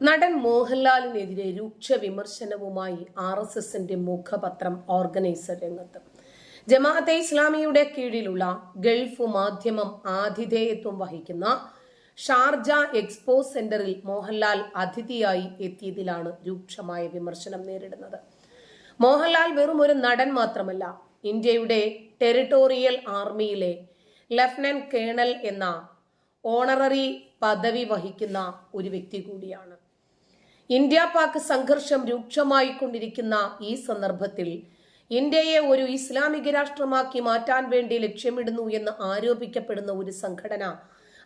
നടൻ മോഹൻലാലിനെതിരെ രൂക്ഷ വിമർശനവുമായി ആർ എസ് എസിന്റെ മുഖപത്രം ഓർഗനൈസർ രംഗത്ത്. ജമാഅത്തെ ഇസ്ലാമിയുടെ കീഴിലുള്ള ഗൾഫ് മാധ്യമം ആതിഥേയത്വം വഹിക്കുന്ന ഷാർജ എക്സ്പോ സെന്ററിൽ മോഹൻലാൽ അതിഥിയായി എത്തിയതിലാണ് രൂക്ഷമായ വിമർശനം നേരിടുന്നത്. മോഹൻലാൽ വെറും ഒരു നടൻ മാത്രമല്ല ഇന്ത്യയുടെ ടെറിട്ടോറിയൽ ആർമിയിലെ ലഫ്റ്റനന്റ് കേണൽ എന്ന ഓണററി പദവി വഹിക്കുന്ന ഒരു വ്യക്തി കൂടിയാണ്. ഇന്ത്യ പാക് സംഘർഷം രൂക്ഷമായി കൊണ്ടിരിക്കുന്ന ഈ സന്ദർഭത്തിൽ ഇന്ത്യയെ ഒരു ഇസ്ലാമിക രാഷ്ട്രമാക്കി മാറ്റാൻ വേണ്ടി ലക്ഷ്യമിടുന്നു എന്ന് ആരോപിക്കപ്പെടുന്ന ഒരു സംഘടന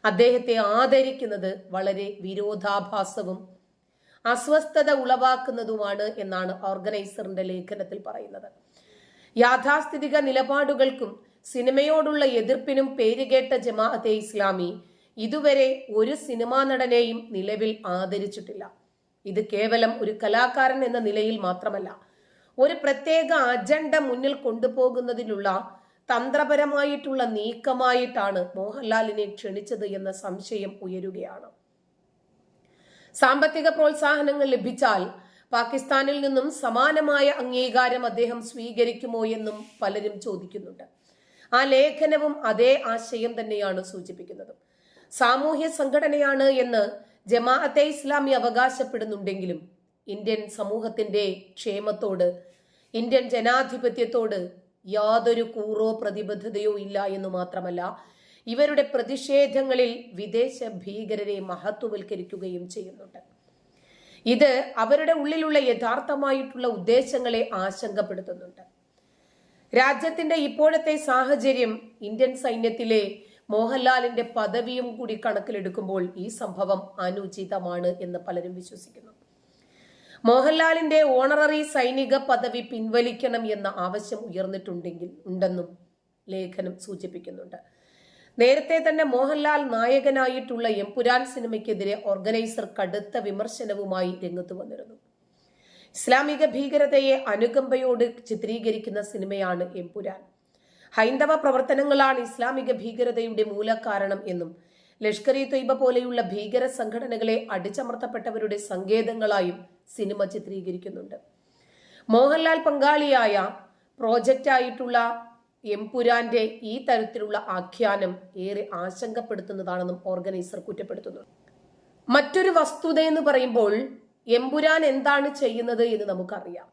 അദ്ദേഹത്തെ ആദരിക്കുന്നത് വളരെ വിരോധാഭാസവും അസ്വസ്ഥത ഉളവാക്കുന്നതുമാണ് എന്നാണ് ഓർഗനൈസറിന്റെ ലേഖനത്തിൽ പറയുന്നത്. യാഥാസ്ഥിതിക നിലപാടുകൾക്കും സിനിമയോടുള്ള എതിർപ്പിനും പേരുകേട്ട ജമാഅത്തെ ഇസ്ലാമി ഇതുവരെ ഒരു സിനിമാ നടനെയും നിലവിൽ ആദരിച്ചിട്ടില്ല. ഇത് കേവലം ഒരു കലാകാരൻ എന്ന നിലയിൽ മാത്രമല്ല ഒരു പ്രത്യേക അജണ്ട മുന്നിൽ കൊണ്ടുപോകുന്നതിനുള്ള തന്ത്രപരമായിട്ടുള്ള നീക്കമായിട്ടാണ് മോഹൻലാലിനെ ക്ഷണിച്ചത് എന്ന സംശയം ഉയരുകയാണ്. സാമ്പത്തിക പ്രോത്സാഹനങ്ങൾ ലഭിച്ചാൽ പാകിസ്ഥാനിൽ നിന്നും സമാനമായ അംഗീകാരം അദ്ദേഹം സ്വീകരിക്കുമോ എന്നും പലരും ചോദിക്കുന്നുണ്ട്. ആ ലേഖനവും അതേ ആശയം തന്നെയാണ് സൂചിപ്പിക്കുന്നത്. സാമൂഹ്യ സംഘടനയാണ് എന്ന് ജമാഅത്തെ ഇസ്ലാമി അവകാശപ്പെടുന്നുണ്ടെങ്കിലും ഇന്ത്യൻ സമൂഹത്തിന്റെ ക്ഷേമത്തോട് ഇന്ത്യൻ ജനാധിപത്യത്തോട് യാതൊരു കൂറോ പ്രതിബദ്ധതയോ ഇല്ല എന്ന് മാത്രമല്ല ഇവരുടെ പ്രതിഷേധങ്ങളിൽ വിദേശ ഭീകരരെ മഹത്വവൽക്കരിക്കുകയും ചെയ്യുന്നുണ്ട്. ഇത് അവരുടെ ഉള്ളിലുള്ള യഥാർത്ഥമായിട്ടുള്ള ഉദ്ദേശങ്ങളെ ആശങ്കപ്പെടുത്തുന്നുണ്ട്. രാജ്യത്തിന്റെ ഇപ്പോഴത്തെ സാഹചര്യം ഇന്ത്യൻ സൈന്യത്തിലെ മോഹൻലാലിന്റെ പദവിയും കൂടി കണക്കിലെടുക്കുമ്പോൾ ഈ സംഭവം അനുചിതമാണ് എന്ന് പലരും വിശ്വസിക്കുന്നു. മോഹൻലാലിന്റെ ഓണററി സൈനിക പദവി പിൻവലിക്കണം എന്ന ആവശ്യം ഉയർന്നിട്ടുണ്ടെങ്കിൽ ഉണ്ടെന്നും ലേഖനം സൂചിപ്പിക്കുന്നുണ്ട്. നേരത്തെ തന്നെ മോഹൻലാൽ നായകനായിട്ടുള്ള എംപുരാൻ സിനിമയ്ക്കെതിരെ ഓർഗനൈസർ കടുത്ത വിമർശനവുമായി രംഗത്ത് വന്നിരുന്നു. ഇസ്ലാമിക ഭീകരതയെ അനുകമ്പയോട് ചിത്രീകരിക്കുന്ന സിനിമയാണ് എംപുരാൻ ഹൈന്ദവ പ്രവർത്തനങ്ങളാണ് ഇസ്ലാമിക ഭീകരതയുടെ മൂലകാരണം എന്നും ലഷ്കർ ഇ തൊയ്ബ പോലെയുള്ള ഭീകര സംഘടനകളെ അടിച്ചമർത്തപ്പെട്ടവരുടെ സങ്കേതങ്ങളായും സിനിമ ചിത്രീകരിക്കുന്നുണ്ട്. മോഹൻലാൽ പങ്കാളിയായ പ്രോജക്റ്റ് ആയിട്ടുള്ള എംപുരാന്റെ ഈ തരത്തിലുള്ള ആഖ്യാനം ഏറെ ആശങ്കപ്പെടുത്തുന്നതാണെന്നും ഓർഗനൈസർ കുറ്റപ്പെടുത്തുന്നു. മറ്റൊരു വസ്തുത എന്ന് പറയുമ്പോൾ എംപുരാൻ എന്താണ് ചെയ്യുന്നത് എന്ന് നമുക്കറിയാം.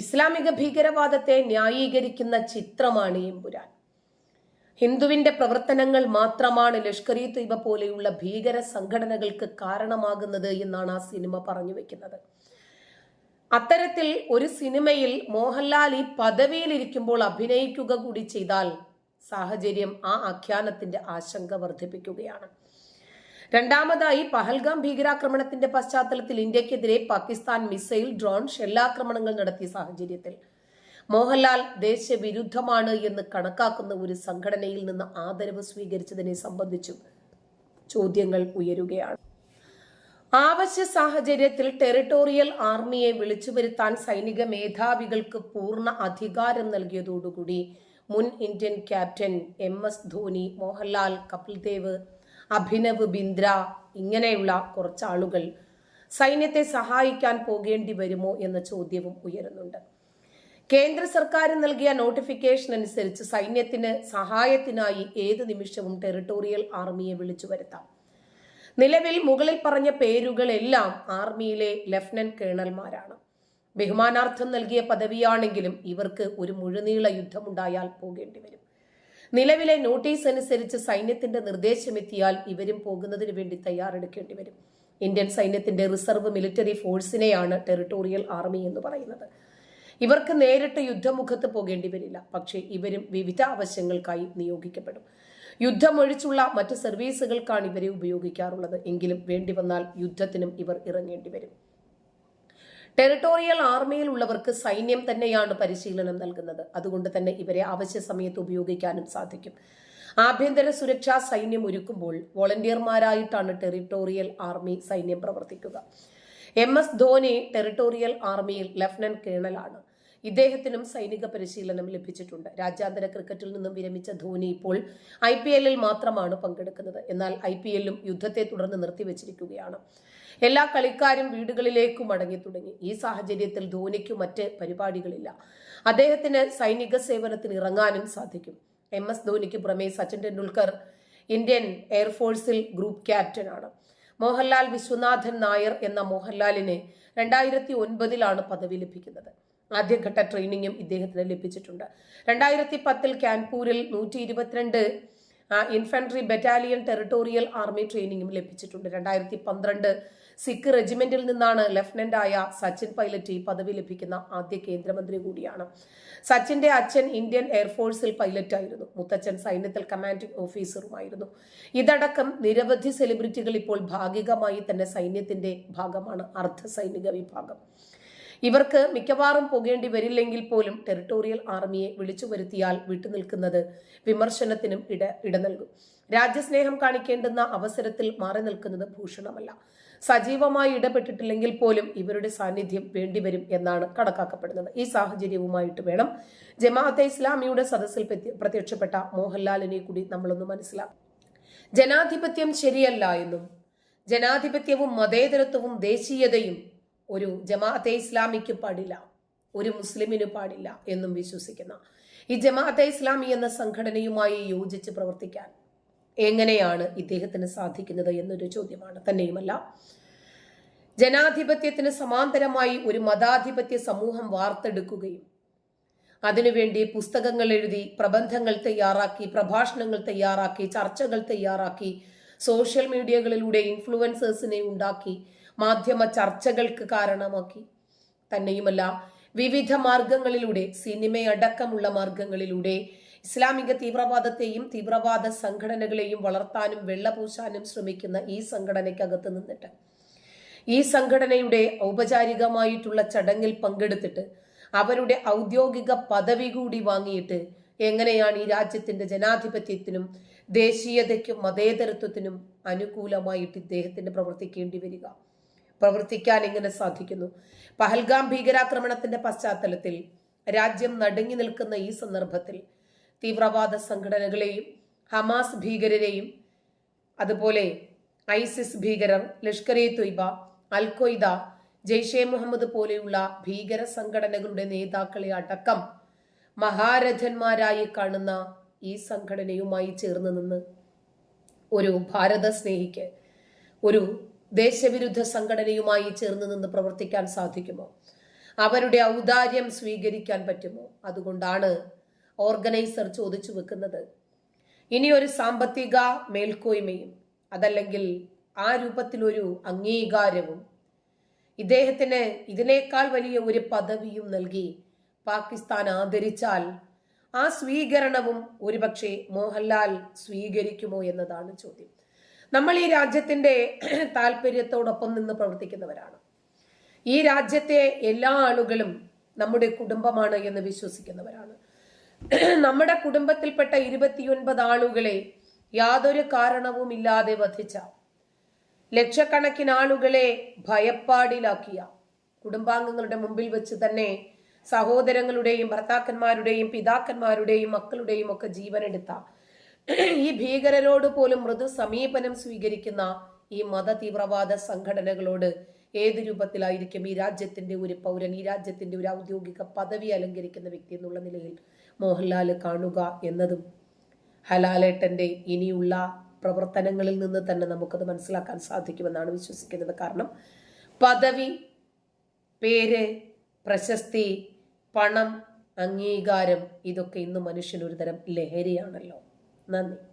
ഇസ്ലാമിക ഭീകരവാദത്തെ ന്യായീകരിക്കുന്ന ചിത്രമാണ് എമ്പുരാൻ. ഹിന്ദുവിന്റെ പ്രവർത്തനങ്ങൾ മാത്രമാണ് ലഷ്കർ ഇ തൈബ പോലെയുള്ള ഭീകര സംഘടനകൾക്ക് കാരണമാകുന്നത് എന്നാണ് ആ സിനിമ പറഞ്ഞു വെക്കുന്നത്. അത്തരത്തിൽ ഒരു സിനിമയിൽ മോഹൻലാൽ ഈ പദവിയിലിരിക്കുമ്പോൾ അഭിനയിക്കുക കൂടി ചെയ്താൽ സാഹചര്യം ആ ആഖ്യാനത്തിന്റെ ആശങ്ക വർദ്ധിപ്പിക്കുകയാണ്. രണ്ടാമതായി പഹൽഗാം ഭീകരാക്രമണത്തിന്റെ പശ്ചാത്തലത്തിൽ ഇന്ത്യക്കെതിരെ പാകിസ്ഥാൻ മിസൈൽ ഡ്രോൺ ഷെല്ലാക്രമണങ്ങൾ നടത്തിയ സാഹചര്യത്തിൽ. മോഹൻലാൽ ദേശവിരുദ്ധമാണ് എന്ന് കണക്കാക്കുന്ന ഒരു സംഘടനയിൽ നിന്ന് ആദരവ് സ്വീകരിച്ചതിനെ സംബന്ധിച്ചും ചോദ്യങ്ങൾ ഉയരുകയാണ്. ആവശ്യ സാഹചര്യത്തിൽ ടെറിട്ടോറിയൽ ആർമിയെ വിളിച്ചു വരുത്താൻ സൈനിക മേധാവികൾക്ക് പൂർണ അധികാരം നൽകിയതോടുകൂടി മുൻ Indian captain M S Dhoni Mohanlal Kapil Dev Abhinav Bindra ഇങ്ങനെയുള്ള കുറച്ച് ആളുകൾ സൈന്യത്തെ സഹായിക്കാൻ പോകേണ്ടി വരുമോ എന്ന ചോദ്യവും ഉയരുന്നുണ്ട്. കേന്ദ്ര സർക്കാർ നൽകിയ നോട്ടിഫിക്കേഷൻ അനുസരിച്ച് സൈന്യത്തിന് സഹായത്തിനായി ഏത് നിമിഷവും ടെറിട്ടോറിയൽ ആർമിയെ വിളിച്ചു വരുത്താം. നിലവിൽ മുകളിൽ പറഞ്ഞ പേരുകളെല്ലാം ആർമിയിലെ ലഫ്റ്റനന്റ് കേണൽമാരാണ് ബഹുമാനാർത്ഥം നൽകിയ പദവിയാണെങ്കിലും ഇവർക്ക് ഒരു മുഴുനീള യുദ്ധമുണ്ടായാൽ പോകേണ്ടി വരും. നിലവിലെ നോട്ടീസ് അനുസരിച്ച് സൈന്യത്തിന്റെ നിർദ്ദേശമെത്തിയാൽ ഇവരും പോകുന്നതിന് വേണ്ടി തയ്യാറെടുക്കേണ്ടി വരും. ഇന്ത്യൻ സൈന്യത്തിന്റെ റിസർവ് മിലിറ്ററി ഫോഴ്സിനെയാണ് ടെറിട്ടോറിയൽ ആർമി എന്ന് പറയുന്നത്. ഇവർക്ക് നേരിട്ട് യുദ്ധമുഖത്ത് പോകേണ്ടി വരില്ല. പക്ഷേ ഇവരും വിവിധ ആവശ്യങ്ങൾക്കായി നിയോഗിക്കപ്പെടും. യുദ്ധമൊഴിച്ചുള്ള മറ്റ് സർവീസുകൾക്കാണ് ഇവരെ ഉപയോഗിക്കാറുള്ളത്. എങ്കിലും വേണ്ടി വന്നാൽ യുദ്ധത്തിനും ഇവർ ഇറങ്ങേണ്ടി വരും. ടെറിട്ടോറിയൽ ആർമിയിലുള്ളവർക്ക് സൈന്യം തന്നെയാണ് പരിശീലനം നൽകുന്നത്. അതുകൊണ്ട് തന്നെ ഇവരെ അവശ്യ സമയത്ത് ഉപയോഗിക്കാനും സാധിക്കും. ആഭ്യന്തര സുരക്ഷാ സൈന്യം ഒരുക്കുമ്പോൾ വോളണ്ടിയർമാരായിട്ടാണ് ടെറിട്ടോറിയൽ ആർമി സൈന്യം പ്രവർത്തിക്കുക. എം എസ് ധോനി ടെറിട്ടോറിയൽ ആർമിയിൽ ലഫ്റ്റനന്റ് കേണലാണ്. ഇദ്ദേഹത്തിനും സൈനിക പരിശീലനം ലഭിച്ചിട്ടുണ്ട്. രാജ്യാന്തര ക്രിക്കറ്റിൽ നിന്നും വിരമിച്ച ധോനി ഇപ്പോൾ ഐ പി എല്ലിൽ മാത്രമാണ് പങ്കെടുക്കുന്നത്. എന്നാൽ ഐ പി എല്ലും യുദ്ധത്തെ തുടർന്ന് നിർത്തിവച്ചിരിക്കുകയാണ്. എല്ലാ കളിക്കാരും വീടുകളിലേക്ക് മടങ്ങി തുടങ്ങി. ഈ സാഹചര്യത്തിൽ ധോനിക്ക് മറ്റ് പരിപാടികളില്ല. അദ്ദേഹത്തിന് സൈനിക സേവനത്തിന് ഇറങ്ങാനും സാധിക്കും. എം എസ് ധോനിക്ക് പുറമെ സച്ചിൻ ടെണ്ടുൽക്കർ ഇന്ത്യൻ എയർഫോഴ്സിൽ ഗ്രൂപ്പ് ക്യാപ്റ്റനാണ്. മോഹൻലാൽ വിശ്വനാഥൻ നായർ എന്ന മോഹൻലാലിന് രണ്ടായിരത്തി ഒൻപതിലാണ് പദവി ലഭിക്കുന്നത്. ആദ്യഘട്ട ട്രെയിനിങ്ങും ഇദ്ദേഹത്തിന് ലഭിച്ചിട്ടുണ്ട്. രണ്ടായിരത്തി പത്തിൽ കാൻപൂരിൽ നൂറ്റി ഇരുപത്തിരണ്ട് ഇൻഫൻട്രി ബറ്റാലിയൻ ടെറിട്ടോറിയൽ ആർമി ട്രെയിനിങ്ങും ലഭിച്ചിട്ടുണ്ട്. രണ്ടായിരത്തി പന്ത്രണ്ട് സിഖ് റെജിമെന്റിൽ നിന്നാണ് ലഫ്റ്റനന്റായ സച്ചിൻ പൈലറ്റ് ഈ പദവി ലഭിക്കുന്ന ആദ്യ കേന്ദ്രമന്ത്രി കൂടിയാണ്. സച്ചിന്റെ അച്ഛൻ ഇന്ത്യൻ എയർഫോഴ്സിൽ പൈലറ്റ് ആയിരുന്നു. മുത്തച്ഛൻ സൈന്യത്തിൽ കമാൻഡിംഗ് ഓഫീസറുമായിരുന്നു ഇതടക്കം നിരവധി സെലിബ്രിറ്റികൾ ഇപ്പോൾ ഭാഗികമായി തന്നെ സൈന്യത്തിന്റെ ഭാഗമാണ്. അർദ്ധ സൈനിക വിഭാഗം. ഇവർക്ക് മിക്കവാറും പോകേണ്ടി വരില്ലെങ്കിൽ പോലും ടെറിട്ടോറിയൽ ആർമിയെ വിളിച്ചു വരുത്തിയാൽ വിട്ടുനിൽക്കുന്നത് വിമർശനത്തിനും ഇട ഇട നൽകും രാജ്യസ്നേഹം കാണിക്കേണ്ടുന്ന അവസരത്തിൽ മാറി നിൽക്കുന്നത് ഭൂഷണമല്ല. സജീവമായി ഇടപെട്ടിട്ടില്ലെങ്കിൽ പോലും ഇവരുടെ സാന്നിധ്യം വേണ്ടിവരും എന്നാണ് കണക്കാക്കപ്പെടുന്നത്. ഈ സാഹചര്യവുമായിട്ട് വേണം ജമാഅത്തെ ഇസ്ലാമിയുടെ സദസ്സിൽ പ്രത്യക്ഷപ്പെട്ട മോഹൻലാലിനെ കൂടി നമ്മളൊന്ന് മനസ്സിലാക്കും. ജനാധിപത്യം ശരിയല്ല എന്നും ജനാധിപത്യവും മതേതരത്വവും ദേശീയതയും ഒരു ജമാഅത്തെ ഇസ്ലാമിക്ക് പാടില്ല ഒരു മുസ്ലിമിന് പാടില്ല എന്നും വിശ്വസിക്കുന്ന ഈ ജമാഅത്തെ ഇസ്ലാമി എന്ന സംഘടനയുമായി യോജിച്ച് പ്രവർത്തിക്കാൻ എങ്ങനെയാണ് ഇദ്ദേഹത്തിന് സാധിക്കുന്നത് എന്നൊരു ചോദ്യമാണ്. തന്നെയുമല്ല ജനാധിപത്യത്തിന് സമാന്തരമായി ഒരു മതാധിപത്യ സമൂഹം വാർത്തെടുക്കുകയും അതിനുവേണ്ടി പുസ്തകങ്ങൾ എഴുതി പ്രബന്ധങ്ങൾ തയ്യാറാക്കി പ്രഭാഷണങ്ങൾ തയ്യാറാക്കി ചർച്ചകൾ തയ്യാറാക്കി സോഷ്യൽ മീഡിയകളിലൂടെ ഇൻഫ്ലുവൻസേഴ്സിനെ ഉണ്ടാക്കി മാധ്യമ ചർച്ചകൾക്ക് കാരണമാക്കി. തന്നെയുമല്ല വിവിധ മാർഗങ്ങളിലൂടെ സിനിമയടക്കമുള്ള മാർഗങ്ങളിലൂടെ ഇസ്ലാമിക തീവ്രവാദത്തെയും തീവ്രവാദ സംഘടനകളെയും വളർത്താനും വെള്ളപൂശാനും ശ്രമിക്കുന്ന ഈ സംഘടനയ്ക്കകത്ത് നിന്നിട്ട്. ഈ സംഘടനയുടെ ഔപചാരികമായിട്ടുള്ള ചടങ്ങിൽ പങ്കെടുത്തിട്ട് അവരുടെ ഔദ്യോഗിക പദവി കൂടി വാങ്ങിയിട്ട് എങ്ങനെയാണ് ഈ രാജ്യത്തിന്റെ ജനാധിപത്യത്തിനും ദേശീയതയ്ക്കും മതേതരത്വത്തിനും അനുകൂലമായിട്ട് ഇദ്ദേഹത്തിന് പ്രവർത്തിക്കേണ്ടി വരിക? പ്രവർത്തിക്കാൻ ഇങ്ങനെ സാധിക്കുന്നു. പഹൽഗാം ഭീകരാക്രമണത്തിന്റെ പശ്ചാത്തലത്തിൽ രാജ്യം നടുങ്ങി നിൽക്കുന്ന ഈ സന്ദർഭത്തിൽ തീവ്രവാദ സംഘടനകളെയും ഹമാസ് ഭീകരരെയും അതുപോലെ ഐസിസ് ഭീകരർ ലഷ്കർ ഇ തൊയ്ബ അൽക്കൊയ്ദ ജെയ്ഷെ മുഹമ്മദ് പോലെയുള്ള ഭീകര സംഘടനകളുടെ നേതാക്കളെ അടക്കം മഹാരഥന്മാരായി കാണുന്ന ഈ സംഘടനയുമായി ചേർന്ന് നിന്ന് ഒരു ഭാരത സ്നേഹിക്ക് ഒരു ദേശവിരുദ്ധ സംഘടനയുമായി ചേർന്ന് നിന്ന് പ്രവർത്തിക്കാൻ സാധിക്കുമോ? അവരുടെ ഔദാര്യം സ്വീകരിക്കാൻ പറ്റുമോ? അതുകൊണ്ടാണ് ഓർഗനൈസർ ചോദിച്ചു വെക്കുന്നത്. ഇനി ഒരു സാമ്പത്തിക മേൽക്കോയ്മയും അതല്ലെങ്കിൽ ആ രൂപത്തിലൊരു അംഗീകാരവും ഇദ്ദേഹത്തിന് ഇതിനേക്കാൾ വലിയ ഒരു പദവിയും നൽകി പാകിസ്ഥാൻ ആദരിച്ചാൽ ആ സ്വീകരണവും ഒരുപക്ഷെ മോഹൻലാൽ സ്വീകരിക്കുമോ എന്നതാണ് ചോദ്യം. നമ്മൾ ഈ രാജ്യത്തിന്റെ താല്പര്യത്തോടൊപ്പം നിന്ന് പ്രവർത്തിക്കുന്നവരാണ്. ഈ രാജ്യത്തെ എല്ലാ ആളുകളും നമ്മുടെ കുടുംബമാണ് എന്ന് വിശ്വസിക്കുന്നവരാണ്. നമ്മുടെ കുടുംബത്തിൽപ്പെട്ട ഇരുപത്തിയൊൻപത് ആളുകളെ യാതൊരു കാരണവും ഇല്ലാതെ വധിച്ച ലക്ഷക്കണക്കിന് ആളുകളെ ഭയപ്പാടിലാക്കിയ കുടുംബാംഗങ്ങളുടെ മുമ്പിൽ വെച്ച് തന്നെ സഹോദരങ്ങളുടെയും ഭർത്താക്കന്മാരുടെയും പിതാക്കന്മാരുടെയും മക്കളുടെയും ഒക്കെ ജീവനെടുത്ത ഈ ഭീകരരോട് പോലും മൃദു സമീപനം സ്വീകരിക്കുന്ന ഈ മത തീവ്രവാദ സംഘടനകളോട് ഏത് രൂപത്തിലായിരിക്കും ഈ രാജ്യത്തിന്റെ ഒരു പൗരൻ ഈ രാജ്യത്തിന്റെ ഒരു ഔദ്യോഗിക പദവി അലങ്കരിക്കുന്ന വ്യക്തി എന്നുള്ള നിലയിൽ മോഹൻലാൽ കാണുക എന്നതും ഹലാലേട്ടന്റെ ഇനിയുള്ള പ്രവർത്തനങ്ങളിൽ നിന്ന് തന്നെ നമുക്കത് മനസ്സിലാക്കാൻ സാധിക്കുമെന്നാണ് വിശ്വസിക്കുന്നത്. കാരണം പദവി പേര് പ്രശസ്തി പണം അംഗീകാരം ഇതൊക്കെ ഇന്ന് മനുഷ്യനൊരു തരം ലഹരിയാണല്ലോ. na NEM.